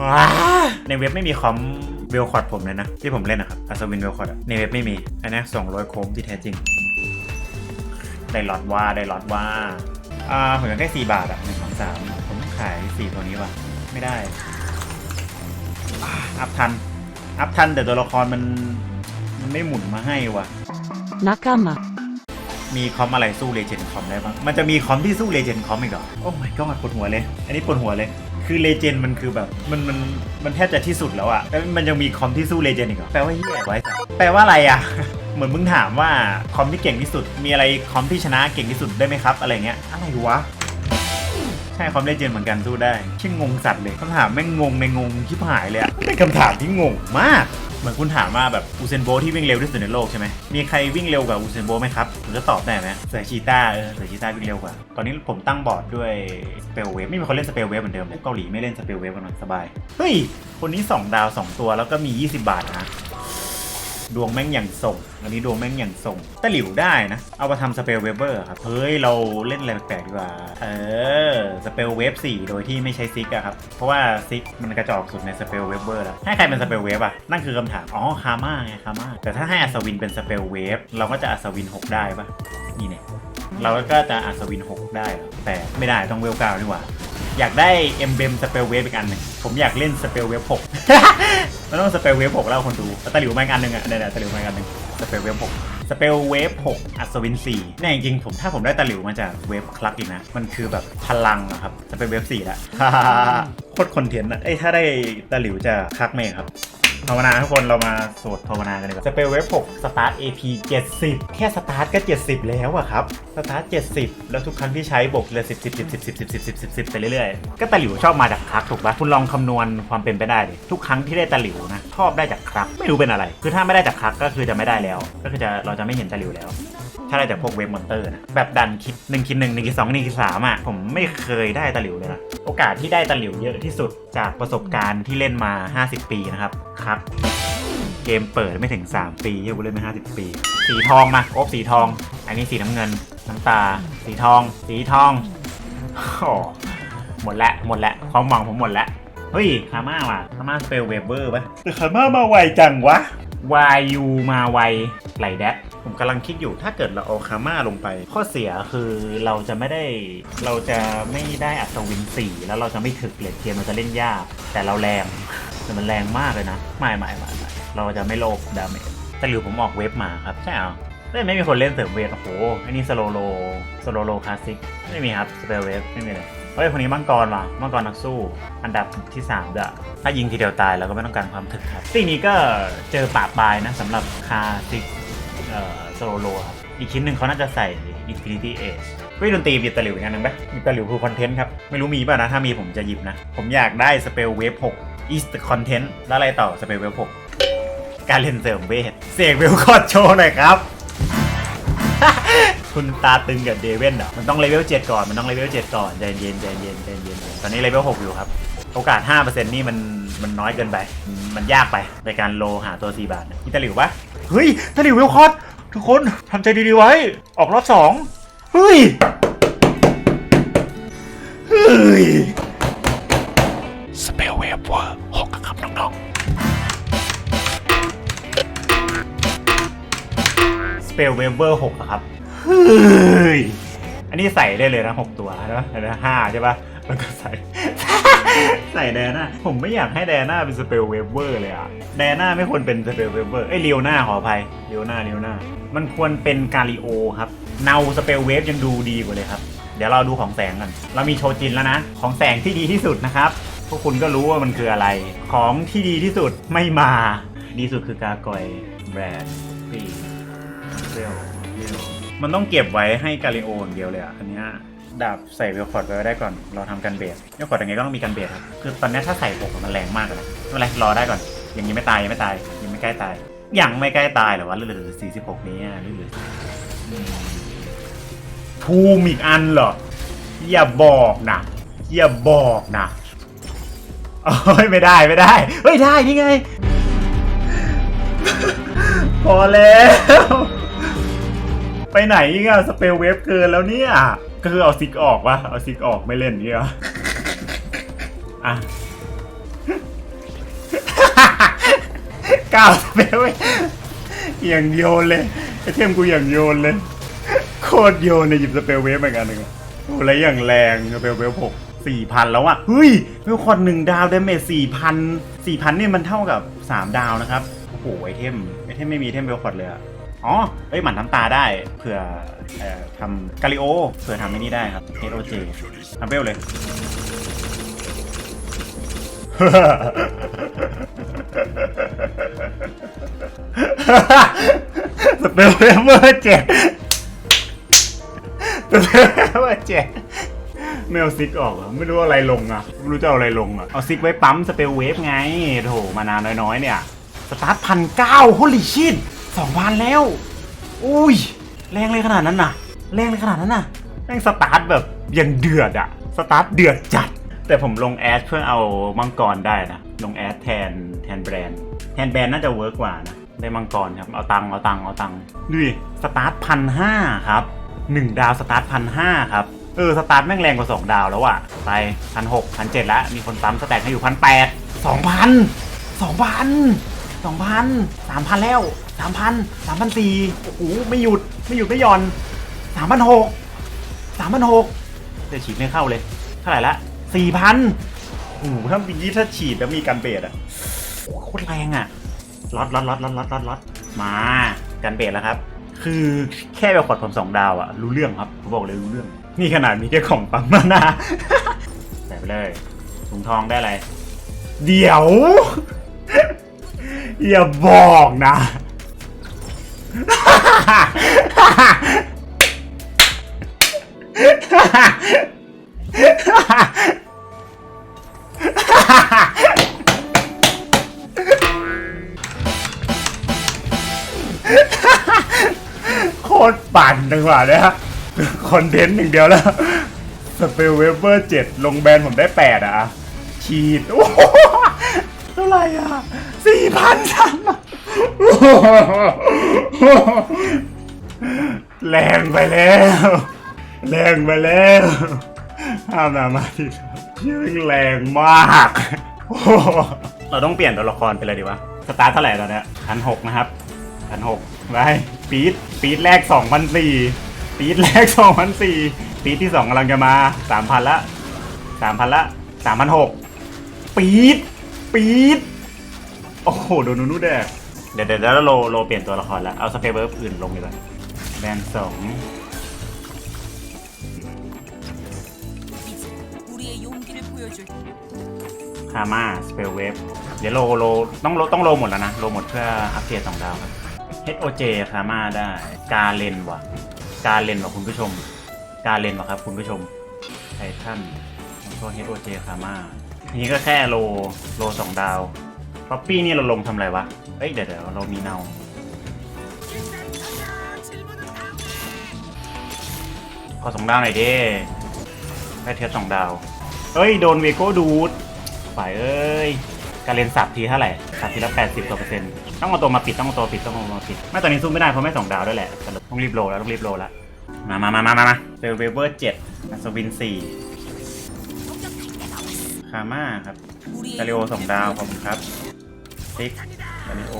ว้าในเว็บไม่มีคอมเวลคอร์ดผมเลยนะ ที่ผมเล่นนะครับอัศวินเวลคอร์ดในเว็บไม่มี อันนี้สองร้อยโคมที่แท้จริง ได้หลอดว่าได้หลอดว่าอ่าผมอยากได้สี่บาทอะหนึ่งสองสามผมขายสี่ตัวนี้ว่ะ ไม่ได้อ่าอัพทัน อัพทันแต่ตัวละครมันมันไม่หมุนมาให้ว่ะ仲間มีคอมอะไรสู้เลเจนด์คอมได้บ้าง มันจะมีคอมที่สู้เลเจนด์คอมอีกเหรอ โอ้ my god ปวดหัวเลย อันนี้ปวดหัวเลย คือเลเจนด์มันคือแบบมันมันมันแทบจะที่สุดแล้วอะแล้วมันยังมีคอมที่สู้เลเจนด์อีกเหรอแปลว่าเหี้ยไว้สัสแปลว่าอะไรอะ เหมือนมึงถามว่าคอมที่เก่งที่สุด มีอะไรคอมที่ชนะเก่งที่สุดได้ไหมครับ อะไรเงี้ยอะไรวะใช่คอมเลเจนด์เหมือนกันสู้ได้ชื่องงสัตว์เลยคำถามแม่งงงในงงชิบหายเลยอะเป็นคำถามที่งงมาก มือนคุณถามว่าแบบอูเซนโบที่วิ่งเร็วที่สุดในโลกใช่ไหมมีใครวิ่งเร็วกว่าอูเซนโบไหมครับผมจะตอบได้ไหมเสือชีต้าเออเสือชีต้าวิ่งเร็วกว่า ตอนนี้ผมตั้งบอร์ดด้วยสเปลเวฟไม่มีคนเล่นสเปลเวฟเหมือนเดิมเกาหลีไม่เล่นสเปลเวฟกันหรอกสบายเฮ้ยคนนี้ 2 ดาว 2 ตัวแล้วก็มี 20 บาทนะ ดวงแม่งอย่างส่ง อันนี้ดวงแม่งอย่างส่งตะหลิวได้นะ เอามาทำสเปลเวเบอร์ครับ เฮ้ย เราเล่นอะไรแปลกๆดีกว่า เออ สเปลเวฟ4โดยที่ไม่ใช้ซิกอะครับ เพราะว่าซิกมันกระจอกสุดในสเปลเวเบอร์แล้ว ให้ใครเป็นสเปลเวฟอะนั่นคือคำถาม อ๋อ คาม่าไง คาม่า แต่ถ้าให้อัศวินเป็นสเปลเวฟ เราก็จะอัศวิน 6 ได้ปะนี่เนี่ย เราก็จะอัศวิน 6 ได้หรอแต่ไม่ได้ต้องเวลเก้าดีกว่าอยากได้เอ็มเบมสเปลเวฟอีกอันหนึ่งผมอยากเล่นสเปลเวฟ6 มันต้องสเปลเวฟหกแล้วคนดูตะหลิวมาอีกอันหนึ่งอะเดี๋ยวๆตะหลิวมาอีกอันหนึ่งสเปลเวฟหกสเปลเวฟหกอัศวินสี่เนี่ยจริงๆผมถ้าผมได้ตะหลิวมาจากเวฟคลักอีกนะ มันคือแบบพลังอะครับสเปลเวฟสี่ละ โคตรคอนเทนต์อะเอ้ยถ้าได้ตะหลิวจะคลักเมฆครับ ภาวนาทุกคนเรามาสวดภาวนากันดีกว่าสเปลเวฟ6สตาร์ท AP 70 แค่สตาร์ทก็ 70 แล้วอะครับ สตาร์ท 70 แล้วทุกครั้งที่ใช้บวกเลย10 10 10 10 10 10 10 10 10 10 ไปเรื่อยๆ ก็ตะหลิวชอบมาจากคลักถูกปะคุณลองคำนวณความเป็นไปได้ดิทุกครั้งที่ได้ตะหลิวนะชอบได้จากคลักไม่รู้เป็นอะไร คือถ้าไม่ได้จากคลักก็คือจะไม่ได้แล้ว ก็คือจะเราจะไม่เห็นตะหลิวแล้ว ถ้าได้จากพวกเวฟมอนเตอร์นะแบบดันคิดหนึ่งคิดหนึ่งหนึ่งคิดสองหนึ่งคิดสามอะผมไม่เคยได้ตะหลิวเลยนะโอกาสที่ได้ตะหลิวเยอะที่สุดจากประสบการณ์ที่เล่นมา 50 ปีนะครับครับเกมเปิดไม่ถึง 3 ปีเยอะกูเล่นมา50 ปี สีทองมาโอบสีทอง อันนี้สีน้ำเงิน น้ำตา สีทอง สีทองโอ้หมดละหมดละความหวังผมหมดละเฮ้ยคาม่าว่ะคาม่าสเปลเวเบอร์ปะแต่คาม่ามาไวจังวะวายูมาไวไหลแดด ผมกำลังคิดอยู่ถ้าเกิดเราเอาคาม่าลงไป ข้อเสียคือเราจะไม่ได้เราจะไม่ได้อัศวินสี่แล้วเราจะไม่ถึกเลยเกมมันจะเล่นยาก แต่เราแรงแต่มันแรงมากเลยนะไม่ไม่ไม่ไม่เราจะไม่โลภดาเมจแต่หรือผมออกเว็บมาครับใช่เหรอเล่ไม่มีคนเล่นเสริมเวทโอ้โหอันนี้สโลโลสโลโลคลาสสิกไม่มีครับสเปลเวฟไม่มีเลยเฮ้ยคนนี้มังกรว่ะมังกรนักสู้ อันดับที่3ด้วยถ้ายิงทีเดียวตายเราก็ไม่ต้องการความถึกครับสิ่นี้ก็เจอป่าปลายนะสำหรับคาซิก เอ่อโซโลครับ อีกชิ้นหนึ่งเขาน่าจะใส่ Infinity Age เฮ้ยดนตรีมีตะหลิวอีกอันหนึ่งไหมมีตะหลิวคือคอนเทนต์ครับ ไม่รู้มีป่ะนะ ถ้ามีผมจะหยิบนะ ผมอยากได้สเปลเวฟ6 East Content แล้วอะไรต่อสเปลเวฟ6การเล่นเสริมเวทเสกเวลคอร์ดโชว์หน่อยครับ คุณตาตึงกับเดเว่นเหรอมันต้องเลเวล7ก่อนมันต้องเลเวล7ก่อนใจเย็นใจเย็นใจเย็นตอนนี้เลเวล6อยู่ครับโอกาส 5%นี่มันมันน้อยเกินไป มันยากไปในการโลหาตัว 4 บาทนะมีตะหลิวปะ เฮ้ยตะหลิวเวลคอร์ดทุกคนทำใจดีๆไว้ ออกรอบสองเฮ้ย เฮ้ย สเปลเวฟเวอร์หกครับน้องสเปลเวเวอร์หกอะครับ เฮ้ย อันนี้ใส่ได้เลยนะหกตัวใช่ปะอันนี้ห้าใช่ปะแล้วก็ใส่ ใส่แดน่าผมไม่อยากให้แดน่าเป็นสเปลเวเวอร์เลยอะแดน่าไม่ควรเป็นสเปลเวเวอร์เอ้ยเลียวหน้าขออภัยเลียวหน้าเลียวหน้า มันควรเป็นกาลิโอครับ เนาสเปลเวฟยังดูดีกว่าเลยครับ เดี๋ยวเราดูของแสงกัน เรามีโชจินแล้วนะ ของแสงที่ดีที่สุดนะครับ พวกคุณก็รู้ว่ามันคืออะไร ของที่ดีที่สุดไม่มา ดีสุดคือกากอยแบรนด์ปีเรลเรลมันต้องเก็บไว้ให้กาลิโออย่างเดียวเลยอะอันเนี้ย ดาบใส่เวลคอร์ดไว้ได้ก่อน เราทำกันเบสเวลคอร์ดยังไงก็ต้องมีกันเบสครับ คือตอนนี้ถ้าใส่หกมันแรงมากเลยนะไม่เป็นไรรอได้ก่อน ยังยังไม่ตายยังไม่ตายยังไม่ใกล้ตาย ยังไม่ใกล้ตายเหรอวะเหลือสี่สิบหกนี้เหลืออืมภูมอีกอันเหรอ อย่าบอกนะอย่าบอกนะโอ้ยไม่ได้ไม่ได้ เฮ้ยได้นี่ไง พอแล้ว ไปไหนอีกอะสเปลเวฟเกินแล้วเนี่ย ก็คือเอาซิกออกวะเอาซิกออกไม่เล่นนี่หอะก้าวไปเว้ยอย่างโยนเลยไอเทมกูอย่างโยนเลย โคตรโยนในหยิบสเปลเวฟเหมือนกันหนึ่งโอ้ไรอย่างแรงสเปลเวฟหกสี่พันแล้วอะเฮ้ยเวลคอนหนึ่งดาวเดเมจสี่พันสี่พันเนี่ยมันเท่ากับสามดาวนะครับโอ้โหไอเทมไอเทมไม่มีเทมเบลคอดเลยอะ อ๋อเอ้ยหมันน้ำตาได้เผื่อเอ่อทำกาลิโอเผื่อทำไอ้นี่ได้ครับ HOJ ทำเวลเลย สเปลเวเวอร์เจ็ดสเปลเวเวอร์เจ็ดไม่เอาซิกออกเหรอไม่รู้อะไรลงอะไม่รู้จะเอาอะไรลงอะเอาซิกไว้ปั๊มสเปลเวฟไงโถมานานน้อยๆเนี่ย สตาร์ทพันเก้าโฮลิชิต สองพันแล้ว อุ้ย แรงเลยขนาดนั้นน่ะ แรงเลยขนาดนั้นน่ะ แม่งสตาร์ทแบบยังเดือดอะสตาร์ทเดือดจัด แต่ผมลงแอดเพื่อเอามังกรได้นะ ลงแอดแทนแทนแบรนด์แทนแบรนด์น่าจะเวิร์กกว่านะ ได้มังกรครับ เอาตังเอาตังเอาตังดูดิสตาร์ทพันห้าครับหนึ่งดาวสตาร์ทพันห้าครับ เออ สตาร์ทแม่งแรงกว่าสองดาวแล้วอะไปพันหกพันเจ็ดแล้วมีคนซ้ำสแต็กให้อยู่พันแปดสองพันสองพันสองพันสามพันแล้ว สามพันสามพันสี่โอ้โหไม่หยุดไม่หยุดไม่หย่อนสามพันหกสามพันหกแต่ฉีดไม่เข้าเลยเท่าไหร่ละสี่พันโอ้โหถ้าปีนี้ถ้าฉีดแล้วมีการเบรดอะโอ้โหโคตรแรงอะล็อตล็อตล็อตล็อตล็อตล็อตล็อตมาการเบรดแล้วครับ คือแค่แบบขอดผมสองดาวอะรู้เรื่องครับผมบอกเลยรู้เรื่อง นี่ขนาดมีแค่ของปั๊มมานาใส่ไปเลยถุงทองได้อะไร เดี๋ยว อย่าบอกนะ โคตรปั่นจังหวะเนี่ยคอนเทนต์อย่างเดียวแล้ว สเปลเวเวอร์เจ็ดลงแบนผมได้แปดอะฉีดโอ้โหเท่าไหร่อะสี่พันสาม แรงไปแล้ว แรงไปแล้วห้ามนามาที่ชื่อแรงมากโอ้เราต้องเปลี่ยนตัวละครไปเลยดีวะ สตาร์ทเท่าไหร่ตอนเนี้ยพันหกนะครับพันหกไปปีดปีดแรกสองพันสี่ปีดแรกสองพันสี่ปีดที่สองกำลังจะมาสามพันละสามพันละสามพันหกปีดปีดโอ้โห โดนนูนูแดก เดี๋ยวเดี๋ยวแล้วโลโลเปลี่ยนตัวละครแล้ว เอาสเปเบอร์อื่นลงดีกว่าแบนสอง 우리의 용기를 보여줄 คามาสเปลเวฟเดี๋ยวโลโลต้องโลต้องโลหมดแล้วนะ โลหมดเพื่ออัปเกรดสองดาวครับ HOJ คามาได้ กาเลนว่ะ กาเลนว่ะคุณผู้ชม กาเลนว่ะครับคุณผู้ชม ไททันแล้วก็ HOJ คามาอันนี้ก็แค่โลโลสองดาว ป๊อปปี้นี่เราลงทำอะไรวะ เอ้ยเดี๋ยวเดี๋ยวเรามีเนา ขอสองดาวหน่อยดิได้เทียบสองดาว เอ้ย โดนเวโก้ดูดฝ่ายเอ้ย การเรียนสับทีเท่าไหร่สับทีละแปดสิบกว่าเปอร์เซ็นต์ต้องเอาตัวมาปิดต้องเอาตัวปิดต้องเอาตัวปิด ไม่ตอนนี้สู้ไม่ได้เพราะไม่สองดาวด้วยแหละต้องรีบโลแล้วต้องรีบโลแล้ว มามามามามาเจลเวเวอร์เจ็ดสวินสี่คาม่าครับ ตาเลโอสองดาวขอบคุณครับ ซิกกาลิโอ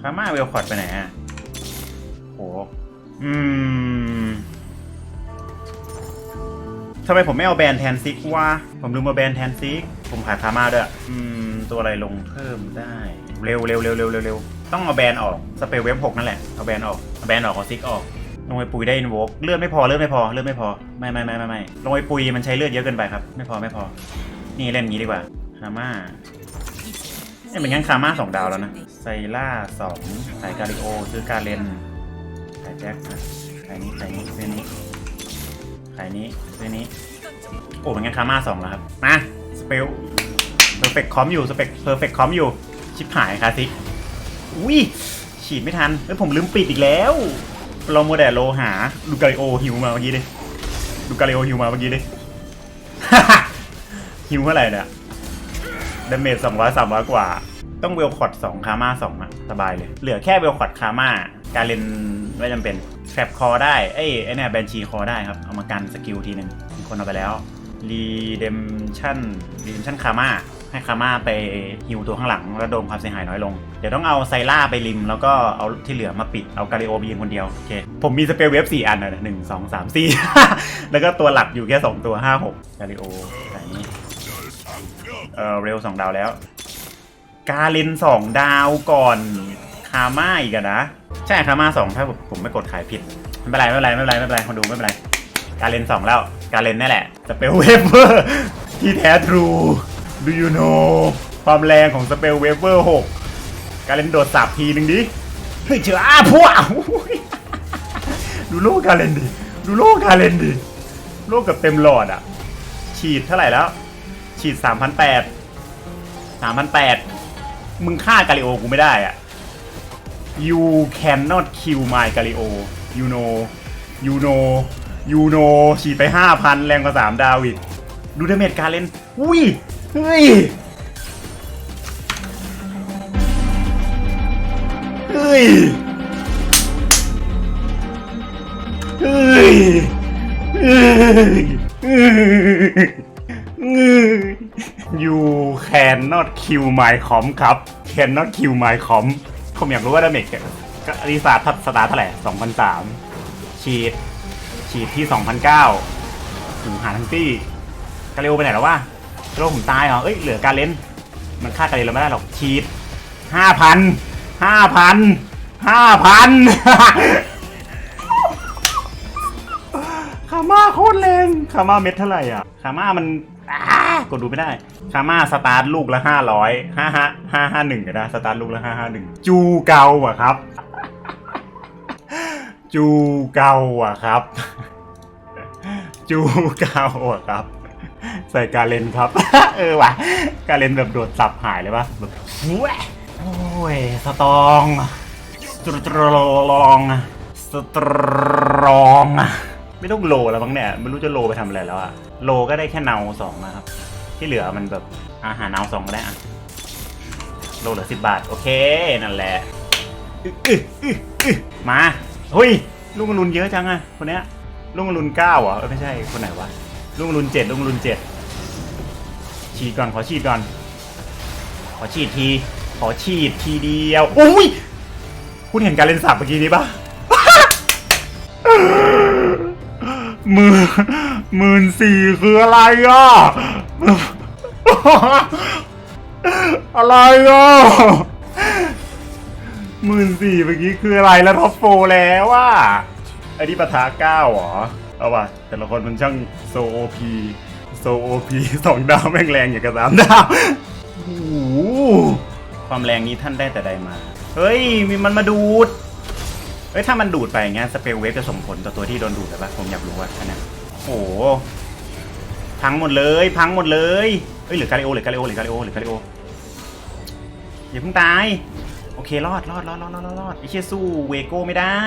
คาม่าเวลคอร์ดไปไหนอะโห อืมทำไมผมไม่เอาแบรนแทนซิกวะ ผมลืมมาแบรนแทนซิก ผมขายคาม่าด้วย อืม ตัวอะไรลงเพิ่มได้ เร็วเร็วเร็วเร็วเร็วเร็วต้องเอาแบรนออก สเปลเวฟหกนั่นแหละ เอาแบรนออก เอาแบรนออกเอาซิกออก ลงไปปุยได้อินโวกเลือดไม่พอ เลือดไม่พอ เลือดไม่พอ ไม่ไม่ไม่ไม่ไม่ลงไปปุยมันใช้เลือดเยอะเกินไปครับ ไม่พอไม่พอ นี่เล่นอย่างนี้ดีกว่า คาม่าเนี่ยเป็นงั้นคาม่าสองดาวแล้วนะไซล่าสองขายกาลิโอซื้อการเลนขายแจ็คขายนี้ขายนี้ซื้อนี้ขายนี้ซื้อนี้ โอ้เป็นงั้นคาม่าสองแล้วครับ มาสเปลเพอร์เฟกคอมอยู่สเปกเพอร์เฟกคอมอยู่ ชิบหายคาซิกอุ้ยฉีดไม่ทันเฮ้ยผมลืมปิดอีกแล้ว เราโมวแต่โลหาดูกาลิโอหิวมาเมื่อกี้ดิดูกาลิโอหิวมาเมื่อกี้ดิหิวเท่าไหร่เนี่ย ดาเมจสองร้อยสามร้อยกว่า ต้องเวลคอร์ดสองคาม่าสองอะสบายเลย เหลือแค่เวลคอร์ดคาม่าการเล่นไม่จำเป็นแทรปคอได้ เอ้ยไอเนี่ยแบนชีคอได้ครับ เอามากันสกิลทีหนึ่งมีคนเอาไปแล้วรีเดมชั่นรีเดมชั่นคาม่าให้คาม่าไปฮิวตัวข้างหลังแล้วโดนความเสียหายน้อยลง เดี๋ยวต้องเอาไซล่าไปริม แล้วก็เอาที่เหลือมาปิด เอากาลิโอไปยิงคนเดียว โอเค ผมมีสเปลเวฟสี่อันนะหนึ่งสองสามสี่แล้วก็ตัวหลักอยู่แค่สองตัวห้าหกกาลิโอแบบนี้ เออเร็วสองดาวแล้ว กาเลนสองดาวก่อนคาม่าอีกอะนะ ใช่คาม่าสองถ้าผมไม่กดขายผิด ไม่เป็นไรไม่เป็นไรไม่เป็นไรไม่เป็นไรคนดูไม่เป็นไร กาเลนสองแล้ว กาเลนนี่แหละ สเปลเวเวอร์ที่แท้ทรู do you know ความแรงของสเปลเวเวอร์หกกาเลนโดดสับทีหนึ่งดิ เฮ้ยเชื่ออ้าพวกดูโลกกาเลนดิ ดูโลกกาเลนดิ โลกกับเต็มหลอดอะ ฉีดเท่าไหร่แล้ว ฉีดสามพันแปดสามพันแปดมึงฆ่ากาลิโอกูไม่ได้อะ you cannot kill my กาลิโอ you know you know you know ฉีดไป5,000แรงกว่า3ดาวอีกดูดาเมจการเล่นอุ้ยเฮ้ยเฮ้ยเฮ้ยเฮ้ย you cannot kill my com ครับ cannot kill my com ผมอยากรู้ว่าดาเมจกับอริสาทัสตาร์เท่าไหร่2003ฉีด ฉีดที่ 2009ถึงหาทั้งตี้กาเรโอไปไหนแล้ววะกาเรโอผมตายเหรอ เอ้ย เหลือการเล่น มันฆ่ากาเรนเราไม่ได้หรอก ฉีด 5,000 5,000 5,000าม่าโคตรแรงคาม่าเม็ดเท่าไหร่อะคาม่ามันอ้ากดดูไม่ได้คาม่าสตาร์ทลูกละห้าร้อยห้าห้าห้าห้าหนึ่งนะสตาร์ทลูกละห้าห้าหนึ่งจูเกาอะครับ จูเกาอะครับ จูเกาอะครับ ใส่กาเลนครับ เออว่ะกาเลนแบบโดดสับหายเลยปะแบบแหวะโอ้ยสตรองสตรองสตรอง ไม่ต้องโลแล้วมั้งเนี่ยไม่รู้จะโลไปทำอะไรแล้วอะโลก็ได้แค่เนาสองนะครับ ที่เหลือมันแบบอาหารเนาสองก็ได้อะโลเหลือสิบบาท โอเคนั่นแหละมาเฮ้ยลูกมะรุนเยอะจังอะคนเนี้ยลูกมะรุนเก้าอเออไม่ใช่คนไหนวะลูกมะรุนเจ็ดลูกมะรุนเจ็ดฉีดก่อนขอฉีดก่อน ขอฉีดทีขอฉีดทีเดียวอุ้ยคุณเห็นการเล่นสับเมื่อกี้นี้ปะ หมื่นหมื่นสี่คืออะไรอะ อะไรอะหมื่นสี่เมื่อกี้คืออะไรแล้วท็อปโฟร์แล้วอะไอ้นี่ปะทะเก้าเหรอ เอาว่ะ แต่ละคนมันช่างโซโอพีโซโอพีสองดาวแม่งแรงอย่างกับสามดาวโอ้โหความแรงนี้ท่านได้แต่ใดมา เฮ้ย มีมันมาดูด เอ้ยถ้ามันดูดไปอย่างเงี้ยสเปลเวฟจะส่งผลต่อตัวที่โดนดูดหรือเปล่าผมอยากรู้ว่าอันนี้ยโอ้โหพังหมดเลยพังหมดเลยเอ้ยหลือกาลิโอหลือกาลิโอหลือกาลิโอหลือกาลิโออย่าเพิ่งตายโอเครอดรอดรอดรอดรอดรอดไอ้เชี่ยสู้เวโก้ไม่ได้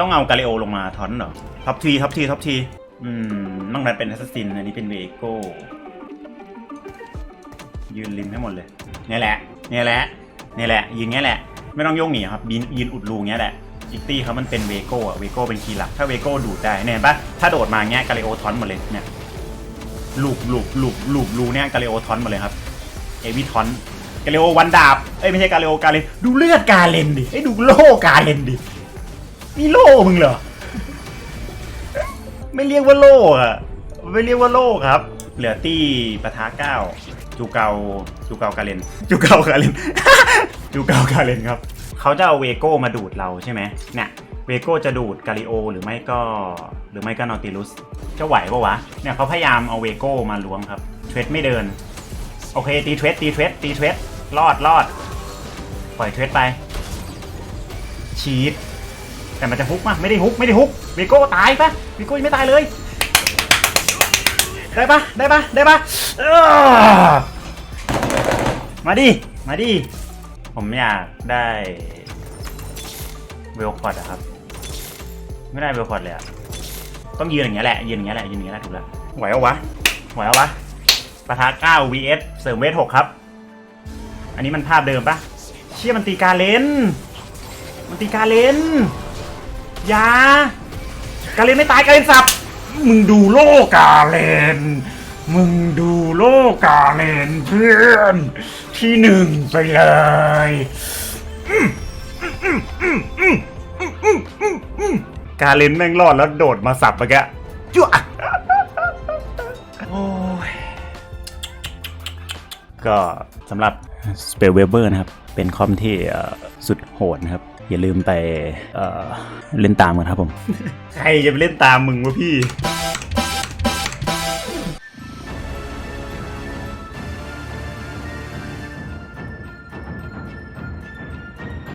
ต้องเอากาลิโอลงมาทอนเหรอท็อปทีท็อปทีท็อปทีอืมน้องนัดเป็นแอสซัสซินอันนี้เป็นเวโก้ยืนริมให้หมดเลยนี่แหละนี่แหละนี่แหละยืนงี้แหละ ไม่ต้องโยงหนีครับยืนยืนอุดรูงี้แหละ จิกตี้เขามันเป็นเวโก้อะเวโก้เป็นคีย์หลัก ถ้าเวโก้ดูดได้เนี่ยเห็นปะถ้าโดดมาเงี้ยกาเลโอทอนหมดเลยเนี่ยลูบลูบลูบลูบลูเนี่ยกาเลโอทอนหมดเลยครับ เอวิทอนกาเลโอวันดาบ เอ้ยไม่ใช่กาเลโอกาเลนดูเลือดกาเลนดิไอ้ดูโล่กาเลนดินี่โล่มึงเหรอ ไม่เรียกว่าโล่อะไม่เรียกว่าโล่ครับ เหลือตี้ปะทะเก้าจูเกาจูเกากาเลนจูเกากาเลนจูเกากาเลนครับ เขาจะเอาเวโก้มาดูดเราใช่ไหมเนี่ยเวโก้จะดูดกาลิโอหรือไม่ก็หรือไม่ก็นอติลุสจะไหวปะวะเนี่ยเขาพยายามเอาเวโก้มาล้วงครับเทรดไม่เดิน โอเคตีเทรดตีเทรดตีเทรดรอดรอดปล่อยเทรดไปชีดแต่มันจะฮุกมะไม่ได้ฮุกไม่ได้ฮุกเวโก้ตายปะเวโก้ยังไม่ตายเลย ได้ปะได้ปะได้ปะมาดิมาดิ ผมอยากได้เวลคอร์ดอะครับ ไม่ได้เวลคอร์ดเลยอะต้องยืนอย่างเงี้ยแหละยืนอย่างเงี้ยแหละยืนอย่างเงี้ยแหละถูกแล้วไหวเอาวะไหวเอาวะปะทะ9 vs เสริมเวท6ครับ อันนี้มันภาพเดิมปะเชี่ยมันตีการเลนมันตีการเลนอยาการเลนไม่ตายการเลนสับมึงดูโลกาเลน มึงดูโลกาเลนเพื่อน ที่หนึ่งไปเลยกาเลนแม่งรอดแล้วโดดมาสับไปแกจั่ก็สำหรับ Spellweaver นะครับ เป็นคอมที่สุดโหดนะครับ อย่าลืมไปเล่นตามกันครับผม ใครจะไปเล่นตามมึงวะพี่